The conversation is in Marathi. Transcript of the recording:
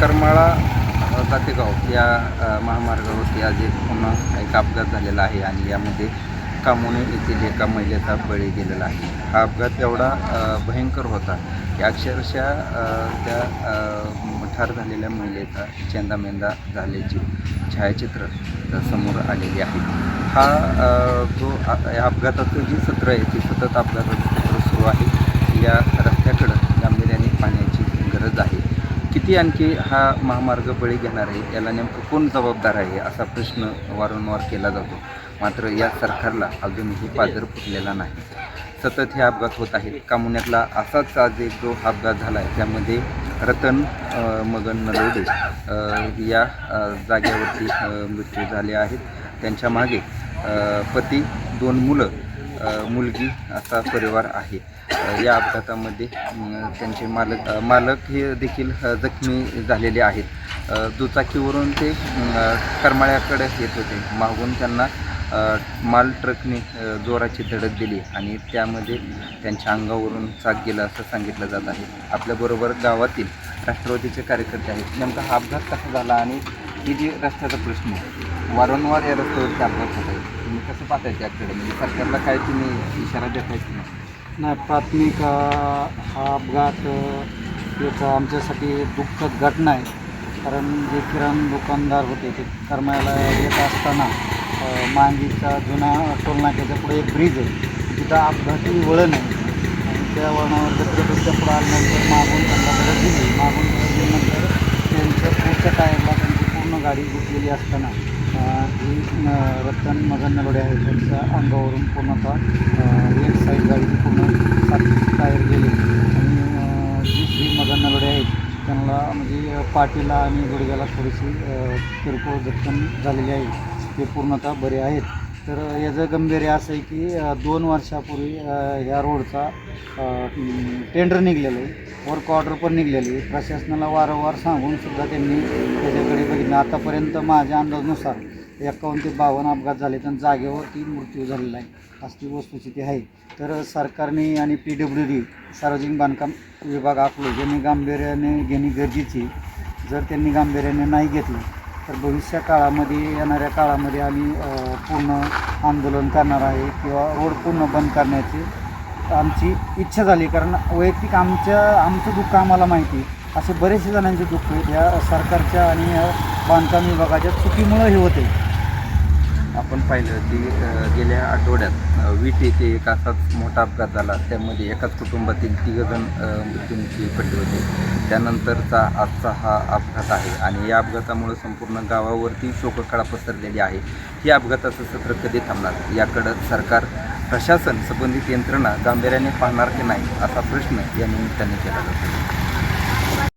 करमाळा अ, जातेगाव या महामार्गावरती आज एक पुन्हा एक अपघात झालेला आहे आणि यामध्ये कामोने येथील एका महिलेचा बळी गेलेला आहे. हा अपघात एवढा भयंकर होता की अक्षरशः त्या ठार झालेल्या महिलेचा चेंदामेंदा झाल्याची छायाचित्र समोर आलेली आहे. हा जो या अपघाताचं जे सत्र आहे ते सतत अपघाताचं सत्र सुरू आहे. या रस्त्याकडं गांभीर्याने पाण्याची गरज आहे. किती आणखी हा महामार्ग बळी घेणार आहे? याला नेमकं कोण जबाबदार आहे? असा प्रश्न वारंवार केला जातो. मात्र या सरकारला अजूनही पादर फुटलेला नाही. सतत हे अपघात होत आहेत. कामुण्यातला असाच आज एक जो अपघात झाला आहे त्यामध्ये रतन मगन नलोडे या जागेवरती मृत्यू झाले आहेत. त्यांच्या मागे पती दोन मुलं मुलगी असा परिवार आहे. या अपघातामध्ये त्यांचे मालक मालक हे देखील जखमी झालेले आहेत. दुचाकीवरून ते करमाळ्याकडे येत होते. मागून त्यांना माल ट्रकने जोराची धडक दिली आणि त्यामध्ये त्यांच्या अंगावरून चाक गेला असं सांगितलं जात आहे. आपल्याबरोबर गावातील राष्ट्रवादीचे कार्यकर्ते आहेत. नेमका हा अपघात कसा झाला आणि ही जी रस्त्याचा प्रश्न आहे वारंवार या रस्त्यावरती अपघात होत आहे तुम्ही कसं पाहताय त्याकडे म्हणजे सरकारला काय तुम्ही इशारा देताय की नाही? नाही प्राथमिक अ, हा अपघात अ, एक आमच्यासाठी दुःखद घटना आहे. कारण जे किराणा दुकानदार होते ते करमायला येत असताना अ, मांगीचा जुना टोलनाक्याच्या पुढे एक ब्रिज आहे. तिथं अपघाती वळण आहे. आणि त्या वळणावर गटगटच्या पुढं आल्यानंतर मागून त्यांना दिली. मागून दिल्यानंतर त्यांच्या पुढच्या टायरला त्यांची पूर्ण गाडी गुंतलेली असताना रतन मगन नलोडे आहे. त्यांच्या अंगावरून पूर्णतः एक साईड गाडीची पूर्ण सात टायर गेले. आणि जी श्री मगन नलोडे आहेत त्यांना म्हणजे पाटीला पाठीला आणि गुडघ्याला थोडीशी किरकोळ जखम झालेली आहे. ते पूर्णतः बरे आहेत. तर याचं गंभीर असं आहे की दोन वर्षापूर्वी ह्या रोडचा टेंडर निघलेलं आहे. वर्क ऑर्डर पण निघलेली आहे. प्रशासनाला वारंवार सांगून सुद्धा त्यांनी त्याच्याकडे बघितलं. आतापर्यंत माझ्या अंदाजानुसार एकावन्न ते बावन्न अपघात झाले तर जागेवरती मृत्यू झालेला आहे. अशी वस्तुस्थिती आहे. तर सरकारने आणि पी डब्ल्यू डी सार्वजनिक बांधकाम विभाग आखलो ज्यांनी गांभीर्याने घेणे गरजेची जर त्यांनी गांभीर्याने नाही घेतलं तर भविष्य काळामध्ये येणाऱ्या काळामध्ये आम्ही पूर्ण आंदोलन करणार आहे किंवा रोड पूर्ण बंद करण्याची आमची इच्छा झाली. कारण वैयक्तिक आमच्या आमचं दुःख आम्हाला माहिती असे बरेचसे जणांचे दुःख आहेत. या सरकारच्या आणि या बांधकाम विभागाच्या चुकीमुळं हे होते. आपण पाहिलं की गेल्या आठवड्यात वीट येथे एक असाच मोठा अपघात झाला. त्यामध्ये एकाच कुटुंबातील तिघजण अ, मृत्युमुखी पडले होते. त्यानंतरचा आजचा हा अपघात आहे आणि या अपघातामुळे संपूर्ण गावावरती शोककळा पसरलेली आहे. ही अपघाताचं सत्र कधी थांबणार? याकडं सरकार प्रशासन संबंधित यंत्रणा गांभीर्याने पाहणार की नाही असा प्रश्न या निमित्ताने केला जातो.